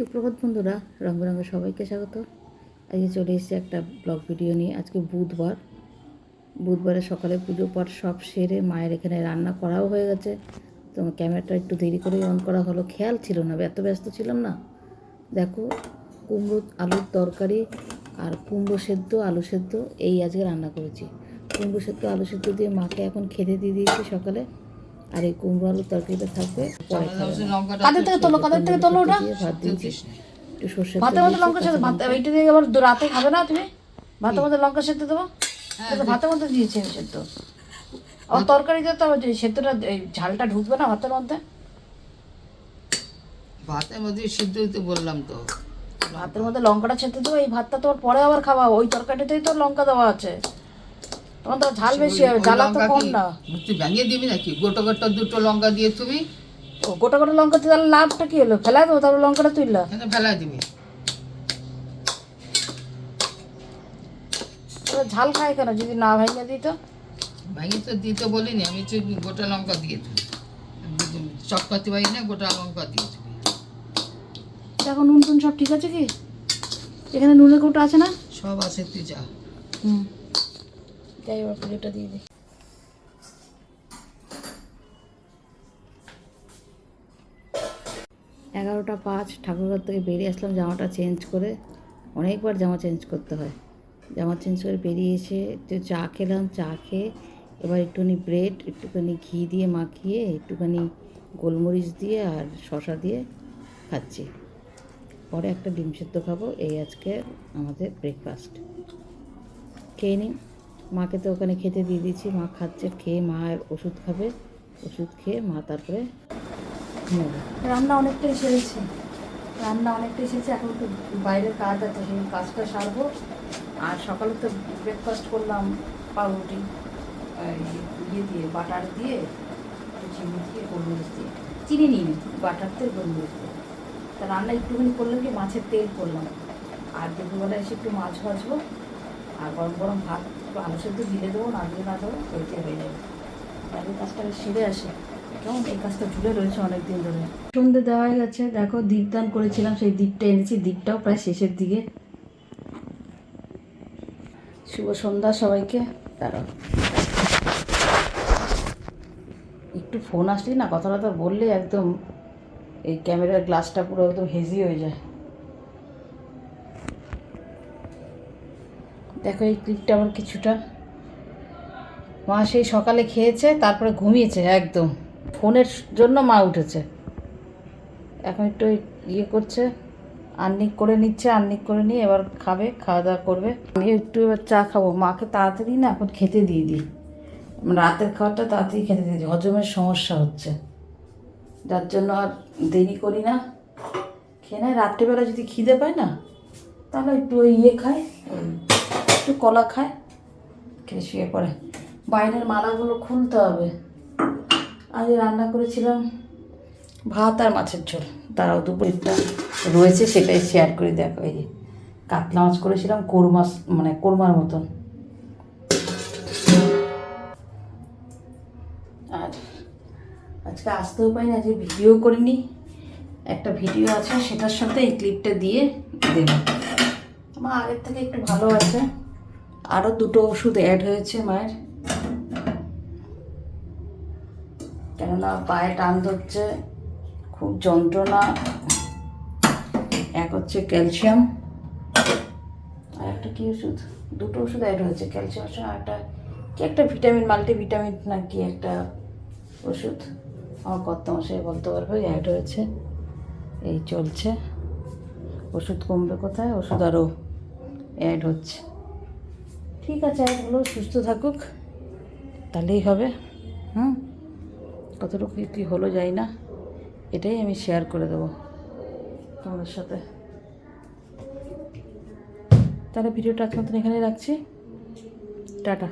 সুপ্রভাত বন্ধুরা রঙ বেরঙের সবাইকে স্বাগত। আজকে চলে এসেছি একটা ব্লগ ভিডিও নিয়ে। আজকে বুধবার। বুধবারে সকালে পুজো পাঠ সব সেরে মায়ের এখানে রান্না করাও হয়ে গেছে। তো ক্যামেরাটা একটু দেরি করেই অন করা হলো। খেয়াল ছিল না, এত ব্যস্ত ছিলাম না। দেখো, কুমড়ো, আলুর তরকারি আর কুমড়ো সেদ্ধ, আলু সেদ্ধ, এই আজকে রান্না করেছি। কুমড়ো সেদ্ধ, আলু সেদ্ধ দিয়ে মাকে এখন খেতে দিয়ে দিয়েছি সকালে। আর এই কুমড়ো আলুর তরকারিটা থাকবে পরে খাবে কাদের থেকে তোলো কাদের থেকে তোলো ওটা? ভাত দিয়েছি। একটু সর্ষে ভাতের মধ্যে লঙ্কা সেদ্ধ ভাত এইটা দিয়ে আবার রাতে খাবে না তুমি? ভাতের মধ্যে লঙ্কা সেদ্ধ দেবো? ভাতের মধ্যে দিয়েছি আমি সেদ্ধ। আর তরকারিতে তো সেদ্ধটা এই ঝালটা ঢুকবে না ভাতের মধ্যে? ভাতের মধ্যে সিদ্ধ দিতে বললাম তো। ভাতের মধ্যে লঙ্কাটা সেদ্ধ দেবো এই ভাতটা তোমার পরে আবার খাওয়া ওই তরকারিটাতেই তো লঙ্কা দেওয়া আছে। তোমার তো ঝাল বেশি হবে জ্বালা তো কম না। তুই ভেঙে দিবি নাকি? গোটা গোটা দুটো লঙ্কা দিয়ে তুমি? ও গোটা গোটা লঙ্কা তাহলে লাভটা কি হলো? ফেলা দেবো তারপর লঙ্কাটা তুললা এখানে ফেলা দিবি। ঝাল খায় কেন? যদি না ভেঙে দিত? ভেঙে তো দিতে বলিনি আমি তো গোটা লঙ্কা দিয়ে দিবি। চটকাতে পারি না গোটা লঙ্কা দিয়ে দিবি। দেখো নুন টুন সব ঠিক আছে কি? এখানে নুনের কৌটা আছে না? সব আছে তুই যা। হুম। যাই এবার পুজোটা দিয়ে দিই। এগারোটা পাঁচ, ঠাকুরঘর থেকে বেরিয়ে আসলাম, জামাটা চেঞ্জ করে। অনেকবার জামা চেঞ্জ করতে হয়। জামা চেঞ্জ করে বেরিয়ে এসে একটু চা খেলাম, চা খেয়ে এবার একটুখানি ব্রেড একটুখানি ঘি দিয়ে মাখিয়ে একটুখানি গোলমরিচ দিয়ে আর শশা দিয়ে খাচ্ছি। পরে একটা ডিম সেদ্ধ খাব, এই আজকে আমাদের ব্রেকফাস্ট খেয়ে নিই মাকে তো ওখানে খেতে দিয়ে দিয়েছি। মা খাচ্ছে, খেয়ে মা ওষুধ খাবে। ওষুধ খেয়ে মা তারপরে রান্না অনেকটাই সেরেছে। রান্না অনেকটাই সেরেছে, এখন তো বাইরের কাজ আছে, সেই কাজটা সারবো। আর সকালে তো ব্রেকফাস্ট করলাম পাউরুটি ইয়ে দিয়ে, বাটার দিয়ে চিনি দিয়ে, গোলমরিচ দিয়ে। চিনি নিই নি বাটার তেল, গোলমরিচ দিয়ে। তা রান্না একটুখানি করলাম কি, মাছের তেল করলাম। আর দুপুরবেলা এসে একটু মাছ ভাজবো। আর গরম গরম ভাত আলু সেদ্ধ দিয়ে দেবো না দিয়ে না দেবো ওইতে হয়ে যাবে। তাহলে কাজটা সেরে আসে। কেমন? এই কাজটা ঝুলে রয়েছে অনেক দিন ধরে। সন্ধে দেওয়া গেছে। দেখো, দীপদান করেছিলাম, সেই দীপটা এনেছি। দীপটাও প্রায় শেষের দিকে। শুভ সন্ধ্যা সবাইকে। দাঁড়াও। একটু ফোন আসলেই না কথা কথা বললে একদম এই ক্যামেরার গ্লাসটা পুরো একদম হেজি হয়ে যায়। দেখো এই ক্লিপটা আমার কিছুটা। মা সেই সকালে খেয়েছে, তারপরে ঘুমিয়েছে একদম। ফোনের জন্য মা উঠেছে। এখন একটু ইয়ে করছে আর্নিক করে নিচ্ছে আর্নিক করে নিয়ে এবার খাবে, খাওয়া দাওয়া করবে। আমি একটু এবার চা খাব। মাকে তাড়াতাড়ি না এখন খেতে দিয়ে দিই। রাতের খাবারটা তাড়াতাড়ি খেতে দিয়ে দিই। হজমের সমস্যা হচ্ছে। যার জন্য আর দেরি করি না। খেয়ে নেয়। রাত্রিবেলা যদি খিদে পায় না, তাহলে একটু ওই ইয়ে খায়, ওই কলা খায়? খেয়ে শুয়ে পড়ে। বাইরের মালাগুলো খুলতে হবে। আজ রান্না করেছিলাম ভাত আর মাছের ঝোল। তারাও দুপুরটা রয়েছে, সেটাই শেয়ার করে, দেখো এই যে কাতলা মাছ করেছিলাম, কোরমা মানে কোরমার মতন। আর আজকে আসতেও পাই না যে ভিডিও করিনি। একটা ভিডিও আছে, সেটার সাথে এই ক্লিপটা দিয়ে দেব। আমার আগের থেকে একটু ভালো আছে। আরও দুটো ওষুধ অ্যাড হয়েছে মায়ের। কেননা পায়ে টান ধরছে, খুব যন্ত্রণা। এক হচ্ছে ক্যালসিয়াম, আর একটা কী ওষুধ? দুটো ওষুধ অ্যাড হয়েছে ক্যালসিয়াম, আর একটা কি একটা ভিটামিন মাল্টি ভিটামিন না কি একটা ওষুধ? আমার কত মাসে বলতে পারবে অ্যাড হয়েছে। এই চলছে। ওষুধ কমবে কোথায়? ওষুধ আরও অ্যাড হচ্ছে। ঠিক আছে এগুলো সুস্থ থাকুক। তাহলেই হবে। হুম? কতটুকু কী হলো যাই না। এটাই আমি শেয়ার করে দেবো তোমাদের সাথে। তাহলে ভিডিওটা আজকে মতন এখানে রাখছি। টাটা।